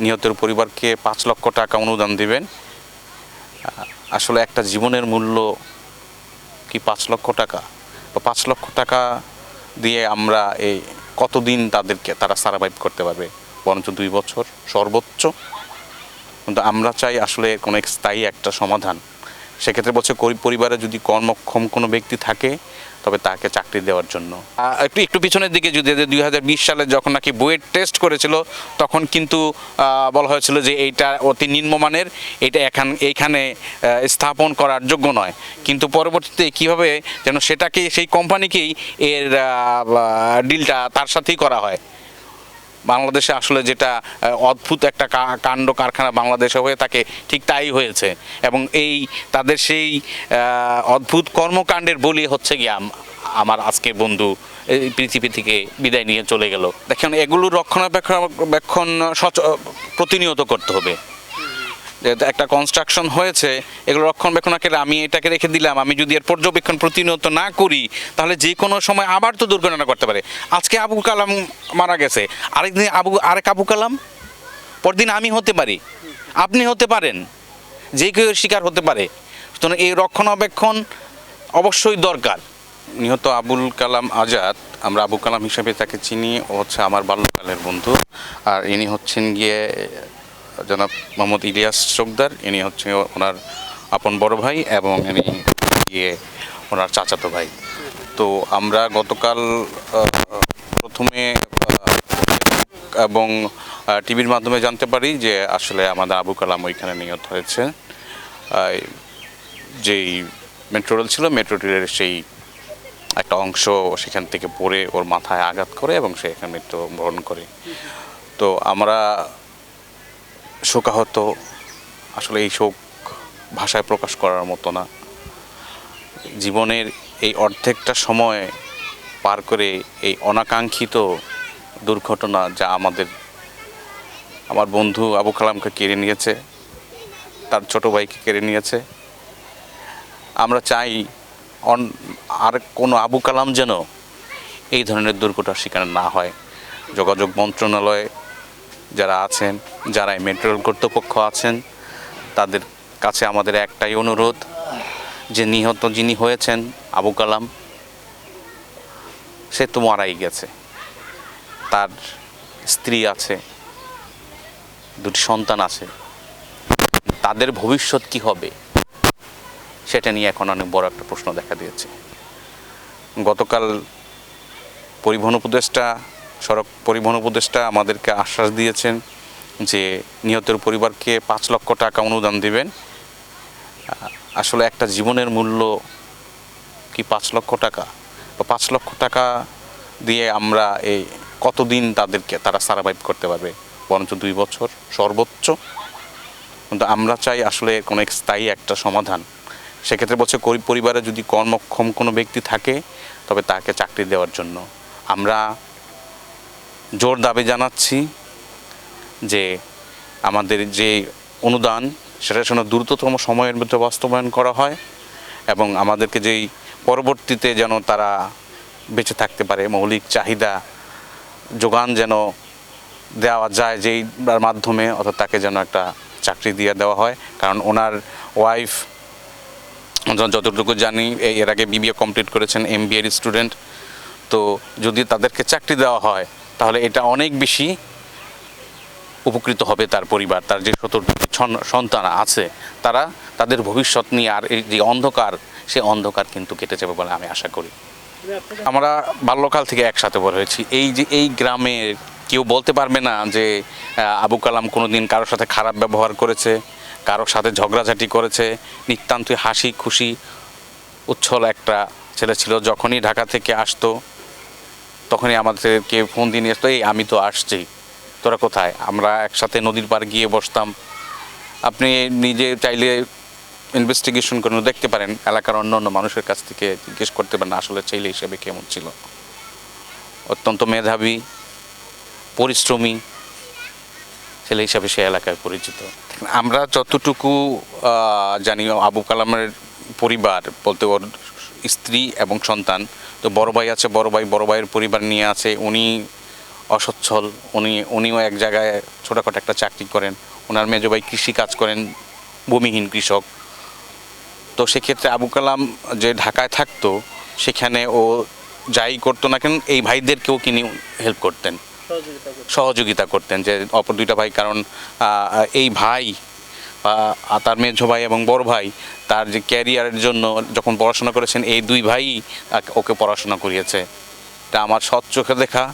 নিহতের পরিবারকে পাঁচ লক্ষ টাকা অনুদান দিবেন। আসলে একটা জীবনের মূল্য কি পাঁচ লক্ষ টাকা? বা পাঁচ লক্ষ টাকা দিয়ে আমরা এই কতদিন তাদেরকে তারা সারাভাইভ করতে পারবে? বরঞ্চ দুই বছর সর্বোচ্চ। কিন্তু আমরা চাই আসলে কোনো স্থায়ী একটা সমাধান। সেক্ষেত্রে বলছে পরিবারে যদি কর্মক্ষম কোনো ব্যক্তি থাকে, তবে তাকে চাকরি দেওয়ার জন্য। একটু একটু পিছনের দিকে যদি দুই হাজার বিশ সালে যখন নাকি বুয়েট টেস্ট করেছিল, তখন কিন্তু বলা হয়েছিল যে এইটা অতি নিম্নমানের, এটা এখান, এইখানে স্থাপন করার যোগ্য নয়। কিন্তু পরবর্তীতে কীভাবে যেন সেটাকে, সেই কোম্পানিকেই এর ডিলটা তার সাথেই করা হয়। বাংলাদেশে আসলে যেটা অদ্ভুত একটা কাণ্ড কারখানা বাংলাদেশে হয়ে থাকে, ঠিক তাই হয়েছে। এবং এই, তাদের সেই অদ্ভুত কর্মকাণ্ডের বলি হচ্ছে গিয়ে আমার আজকে বন্ধু, এই পৃথিবী থেকে বিদায় নিয়ে চলে গেল। দেখেন এগুলো রক্ষণাবেক্ষণ প্রতিনিয়ত করতে হবে। যে একটা কনস্ট্রাকশন হয়েছে, এগুলো রক্ষণাবেক্ষণকে আমি এটাকে রেখে দিলাম, আমি যদি এর পর্যবেক্ষণ প্রতিনিয়ত না করি, তাহলে যে কোনো সময় আবার তো দুর্ঘটনা করতে পারে। আজকে আবু কালাম মারা গেছে, আরেকদিন আবু, আরেক আবু কালাম? পরদিন আমি হতে পারি, আপনি হতে পারেন, যে কেউ শিকার হতে পারে। সুতরাং এই রক্ষণাবেক্ষণ অবশ্যই দরকার। নিহত আবুল কালাম আজাদ, আমরা আবু কালাম হিসেবে তাকে চিনি, ও হচ্ছে আমার বাল্যকালের বন্ধু, আর ইনি হচ্ছেন গিয়ে জনাব মোহাম্মদ ইলিয়াস চোকদার, ইনি হচ্ছে ওনার আপন বড় ভাই এবং ইনি গিয়ে ওনার চাচাতো ভাই। তো আমরা গতকাল প্রথমে এবং টিভির মাধ্যমে জানতে পারি যে আসলে আমাদের আবু কালাম ওইখানে নিহত হয়েছে। যেই মেট্রো রেল ছিল মেট্রো রেলের সেই একটা অংশ সেখান থেকে পড়ে ওর মাথায় আঘাত করে এবং সে এখানে মৃত্যুবরণ করে। তো আমরা শোকাহত, আসলে এই শোক ভাষায় প্রকাশ করার মতো না। জীবনের এই অর্ধেকটা সময় পার করে এই অনাকাঙ্ক্ষিত দুর্ঘটনা যা আমাদের, আমার বন্ধু আবু কালামকে কেড়ে নিয়েছে, তার ছোট ভাইকে কেড়ে নিয়েছে। আমরা চাই অন, আর কোনো আবু কালাম যেন এই ধরনের দুর্ঘটনার শিকার না হয়। যোগাযোগ মন্ত্রণালয়ে যারা আছেন, যারা এই মেট্রো রেল কর্তৃপক্ষ আছেন, তাদের কাছে আমাদের একটাই অনুরোধ, যে নিহত যিনি হয়েছেন, আবু কালাম, সে তো মারাই গেছে। তার স্ত্রী আছে, দুটি সন্তান আছে। তাদের ভবিষ্যৎ কি হবে, সেটা নিয়ে এখন অনেক বড় একটা প্রশ্ন দেখা দিয়েছে। গতকাল পরিবহন উপদেষ্টা সড়ক পরিবহন উপদেষ্টা আমাদেরকে আশ্বাস দিয়েছেন যে নিহতের পরিবারকে পাঁচ লক্ষ টাকা অনুদান দিবেন। আসলে একটা জীবনের মূল্য কি পাঁচ লক্ষ টাকা? বা পাঁচ লক্ষ টাকা দিয়ে আমরা এই কতদিন তাদেরকে তারা সার্ভাইভ করতে পারবে? বরঞ্চ দুই বছর সর্বোচ্চ। কিন্তু আমরা চাই আসলে কোনো স্থায়ী একটা সমাধান। সেক্ষেত্রে বলছে গরিব পরিবারে যদি কর্মক্ষম কোনো ব্যক্তি থাকে, তবে তাকে চাকরি দেওয়ার জন্য। আমরা জোর দাবি জানাচ্ছি যে আমাদের যে অনুদান, সেটা যেন দ্রুততম সময়ের মধ্যে বাস্তবায়ন করা হয় এবং আমাদেরকে যেই পরবর্তীতে যেন তারা বেঁচে থাকতে পারে, মৌলিক চাহিদা যোগান যেন দেওয়া যায় যেই মাধ্যমে, অর্থাৎ তাকে যেন একটা চাকরি দিয়ে দেওয়া হয়। কারণ ওনার ওয়াইফ যতটুকু জানি এর আগে বিবিএ কমপ্লিট করেছেন এম স্টুডেন্ট। তো যদি তাদেরকে চাকরি দেওয়া হয় তাহলে এটা অনেক বেশি উপকৃত হবে তার পরিবার, তার যে সতর্ক সন্তান আছে, তারা তাদের ভবিষ্যৎ নিয়ে আর এই যে অন্ধকার সেই অন্ধকার কিন্তু কেটে যাবে বলে আমি আশা করি। আমরা বাল্যকাল থেকে একসাথে বড় হয়েছি। এই যে এই গ্রামে কেউ বলতে পারবে না যে আবু কালাম কোনোদিন কারোর সাথে খারাপ ব্যবহার করেছে, কারোর সাথে ঝগড়াঝাটি করেছে, নিতান্তই হাসি খুশি, উচ্ছল একটা ছেলে ছিল। যখনই ঢাকা থেকে আসতো তখনই আমাদেরকে ফোন দিয়ে নিয়ে আসতো, এই, আমি তো আসছি। তোরা কোথায়? আমরা একসাথে নদীর পাড় গিয়ে বসতাম। আপনি নিজে চাইলে ইনভেস্টিগেশন করে দেখতে পারেন, এলাকার অন্য অন্য মানুষের কাছ থেকে জিজ্ঞেস করতে পারেন, আসলে ছেলে হিসেবে কেমন ছিল। অত্যন্ত মেধাবী, পরিশ্রমী, ছেলে হিসাবে সে এলাকায় পরিচিত। আমরা যতটুকু জানি, আবু কালামের পরিবার, বলতে ওর স্ত্রী এবং সন্তান তো বড় ভাই আছে বড় ভাই বড় ভাইয়ের পরিবার নিয়ে আছে উনি অসচ্ছল উনি উনিও এক জায়গায় ছোটোখাটো একটা চাকরি করেন। ওনার মেজো ভাই কৃষি কাজ করেন ভূমিহীন কৃষক। তো সেক্ষেত্রে আবু কালাম যে ঢাকায় থাকতো সেখানে ও যাই করতো না কেন এই ভাইদেরকেও তিনি হেল্প করতেন। সহযোগিতা করতেন। যে অপর দুইটা ভাই কারণ এই ভাই বা তার মেঝো ভাই এবং বড় ভাই, তার যে ক্যারিয়ারের জন্য যখন পড়াশোনা করেছেন, এই দুই ভাই ওকে পড়াশোনা করিয়েছে। এটা আমার সৎ চোখে দেখা,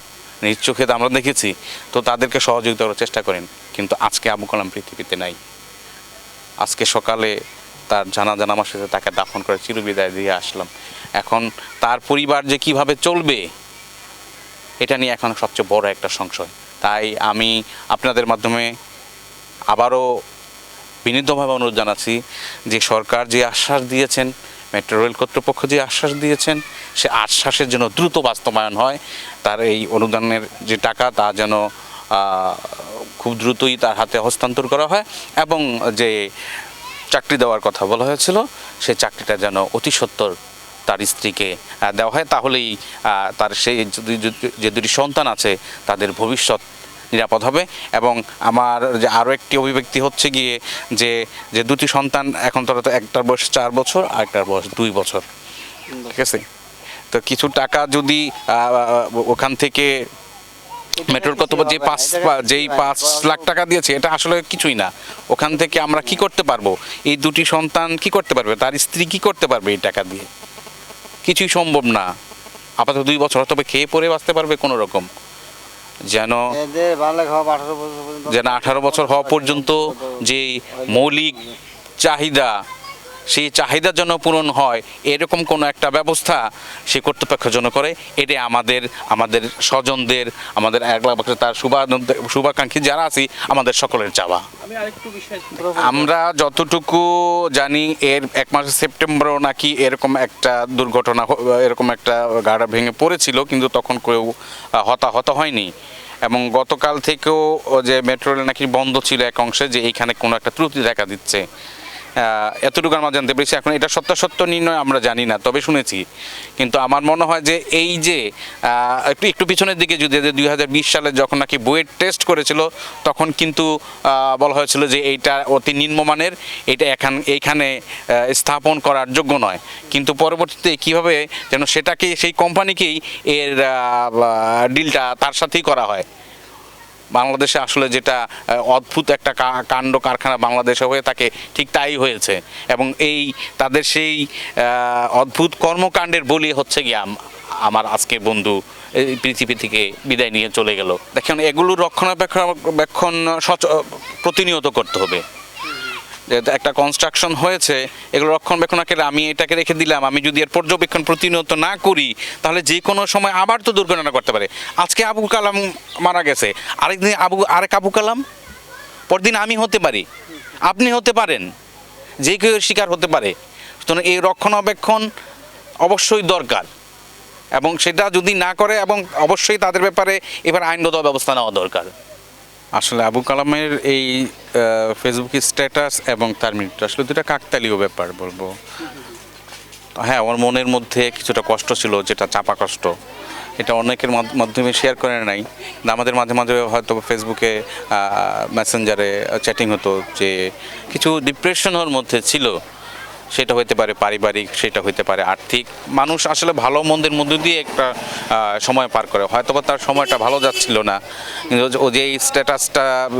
নিজ চোখে তো আমরা দেখেছি, তো তাদেরকে সহযোগিতা করার চেষ্টা করেন, কিন্তু আজকে আবু কালাম পৃথিবীতে নাই। আজকে সকালে তার জানা জানা আমার সাথে তাকে দাফন করে চিরবিদায় দিয়ে আসলাম। এখন তার পরিবার যে কীভাবে চলবে, এটা নিয়ে এখন সবচেয়ে বড় একটা সংশয়। তাই আমি আপনাদের মাধ্যমে আবারও বিনীতভাবে অনুরোধ জানাচ্ছি যে সরকার যে আশ্বাস দিয়েছেন, মেট্রো রেল কর্তৃপক্ষ যে আশ্বাস দিয়েছেন, সে আশ্বাসের জন্য দ্রুত বাস্তবায়ন হয়। তার এই অনুদানের যে টাকা, তা যেন খুব দ্রুতই তার হাতে হস্তান্তর করা হয় এবং যে চাকরি দেওয়ার কথা বলা হয়েছিল সেই চাকরিটা যেন অতি সত্বর তার স্ত্রীকে দেওয়া হয়। তাহলেই তার সেই যে দুটি সন্তান আছে, তাদের ভবিষ্যৎ নিরাপদ হবে এবং আমার যে আরও একটি অভিব্যক্তি হচ্ছে গিয়ে যে যে দুটি সন্তান এখন তো একটার বয়স চার বছর আর একটার বয়স দুই বছর। ঠিক আছে? তো কিছু টাকা যদি ওখান থেকে মেট্রোর কত যে পাঁচ, যেই পাঁচ লাখ টাকা দিয়েছে, এটা আসলে কিছুই না। ওখান থেকে আমরা কি করতে পারব? এই দুটি সন্তান কি করতে পারবে? তার স্ত্রী কি করতে পারবে এই টাকা দিয়ে? কিছুই সম্ভব না। আপাতত দুই বছর তবে খেয়ে পরে বাঁচতে পারবে কোনো রকম যেন যেন আঠারো বছর হওয়া পর্যন্ত যে মৌলিক চাহিদা সেই চাহিদা যেন পূরণ হয় এরকম কোনো একটা ব্যবস্থা সে কর্তৃপক্ষ যেন করে। এটা আমাদের আমাদের স্বজনদের আমাদের তার শুভা শুভাকাঙ্ক্ষী যারা আছি আমাদের সকলের চাওয়া। আমরা যতটুকু জানি এর এক মাস সেপ্টেম্বরও নাকি এরকম একটা দুর্ঘটনা এরকম একটা গাড়া ভেঙে পড়েছিল কিন্তু তখন কেউ হতাহত হয়নি। এবং গতকাল থেকেও যে মেট্রো রেল নাকি বন্ধ ছিল এক অংশে যে এইখানে কোনো একটা ত্রুটি দেখা দিচ্ছে। এতটুকু আমরা জানতে পেরেছি। এখন এটা সত্যাসত্য নির্ণয় আমরা জানি না, তবে শুনেছি। কিন্তু আমার মনে হয় যে এই যে একটু একটু পিছনের দিকে যদি দুই হাজার বিশ সালে যখন নাকি বুয়েট টেস্ট করেছিল, তখন কিন্তু বলা হয়েছিল যে এইটা অতি নিম্নমানের, এটা এখান, এইখানে স্থাপন করার যোগ্য নয়। কিন্তু পরবর্তীতে কীভাবে যেন সেটাকে, সেই কোম্পানিকেই এর ডিলটা তার সাথেই করা হয়। বাংলাদেশে আসলে যেটা অদ্ভুত একটা কাণ্ড কারখানা বাংলাদেশে হয়ে থাকে, ঠিক তাই হয়েছে। এবং এই, তাদের সেই অদ্ভুত কর্মকাণ্ডের বলি হচ্ছে গিয়ে আমার আজকে বন্ধু, এই পৃথিবী থেকে বিদায় নিয়ে চলে গেল। দেখেন এগুলো রক্ষণাবেক্ষণ প্রতিনিয়ত করতে হবে। একটা কনস্ট্রাকশন হয়েছে, এগুলো রক্ষণাবেক্ষণকে আমি এটাকে রেখে দিলাম, আমি যদি এর পর্যবেক্ষণ প্রতিনিয়ত না করি, তাহলে যে কোনো সময় আবার তো দুর্ঘটনা করতে পারে। আজকে আবু কালাম মারা গেছে, আরেকদিন আবু, আরেক আবু কালাম? পরদিন আমি হতে পারি, আপনি হতে পারেন, যে কেউ শিকার হতে পারে। সুতরাং এই রক্ষণাবেক্ষণ অবশ্যই দরকার, এবং সেটা যদি না করে, এবং অবশ্যই তাদের ব্যাপারে এবার আইনগত ব্যবস্থা নেওয়া দরকার। আসলে আবু কালামের এই ফেসবুক স্ট্যাটাস এবং তার মৃত্যু, আসলে দুটা কাকতালীয় ব্যাপার বলব। হ্যাঁ আমার মনের মধ্যে কিছুটা কষ্ট ছিল, যেটা চাপা কষ্ট। এটা অনেকের মাধ- মাধ্যমে শেয়ার করে নাই। আমাদের মাঝে মাঝে হয়তো ফেসবুকে মেসেঞ্জারে চ্যাটিং হতো যে, কিছু ডিপ্রেশনের মধ্যে ছিল। সেটা হইতে পারে পারিবারিক, সেটা হইতে পারে আর্থিক। মানুষ আসলে ভালো মন্দের মধ্য দিয়ে একটা সময় পার করে। হয়তো তার সময়টা ভালো যাচ্ছিল না। কিন্তু ও যে স্ট্যাটাসটা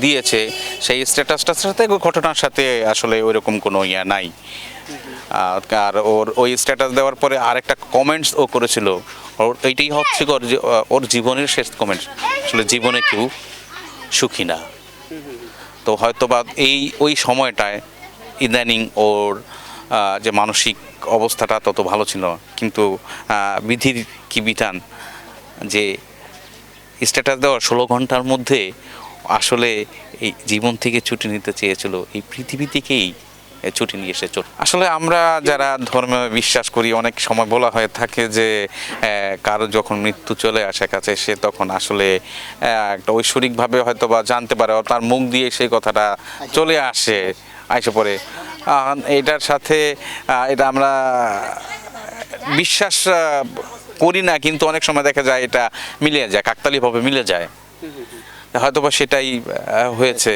দিয়েছে, সেই স্ট্যাটাসটার সাথে ঘটনার সাথে আসলে ওইরকম কোনো ইয়া নাই। আর ওর ওই স্ট্যাটাস দেওয়ার পরে আরেকটা কমেন্টস ও করেছিল। ওর এইটাই হচ্ছে ওর যে- ওর জীবনের শেষ কমেন্টস আসলে জীবনে কেউ সুখী না। তো হয়তো বা এই, ওই সময়টায় ইদানিং ওর যে মানসিক অবস্থাটা তত ভালো ছিল। কিন্তু বিধির কি বিধান? যে স্ট্যাটাস দেওয়ার ষোলো ঘণ্টার মধ্যে আসলে এই জীবন থেকে ছুটি নিতে চেয়েছিল এই পৃথিবী থেকেই ছুটি নিয়ে এসে চল আসলে আমরা যারা ধর্মে বিশ্বাস করি অনেক সময় বলা হয়ে থাকে যে কারও যখন মৃত্যু চলে আসে কাছে সে তখন আসলে একটা ঐশ্বরিকভাবে হয়তো বা জানতে পারে তার মুখ দিয়ে সেই কথাটা চলে আসে। আইসে পড়ে। এটার সাথে এটা আমরা বিশ্বাস করি না কিন্তু অনেক সময় দেখা যায় এটা মিলে যায় কাকতালিভাবে মিলে যায়। হয়তো বা সেটাই হয়েছে।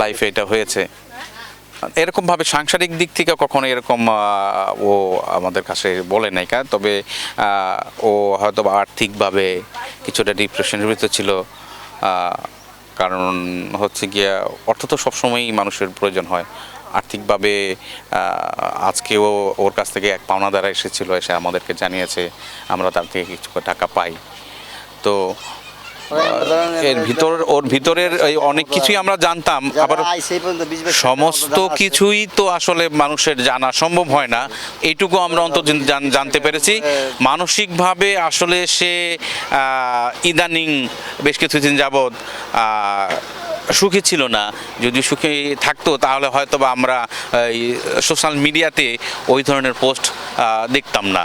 লাইফে এটা হয়েছে। এরকম ভাবে সাংসারিক দিক থেকে কখনো এরকম ও আমাদের কাছে বলে নাই কা তবে ও হয়তো বা আর্থিকভাবে কিছুটা ডিপ্রেশনের ভিতর ছিল। কারণ হচ্ছে গিয়া অর্থ তো সবসময়ই মানুষের প্রয়োজন হয়। আর্থিকভাবে আজকেও ওর কাছ থেকে এক পাওনা দ্বারা এসেছিল, এসে আমাদেরকে জানিয়েছে, আমরা তার থেকে কিছু টাকা পাই। তো এর ভিতর ওর ভিতরের অনেক কিছুই আমরা জানতাম আবার সমস্ত কিছুই তো আসলে মানুষের জানা সম্ভব হয় না। এইটুকু আমরা অন্তত জানতে পেরেছি। মানসিকভাবে আসলে সে ইদানিং বেশ কিছুদিন যাবৎ আহ, সুখী ছিল না। যদি সুখী থাকতো তাহলে হয়তো বা আমরা সোশ্যাল মিডিয়াতে ওই ধরনের পোস্ট দেখতাম না।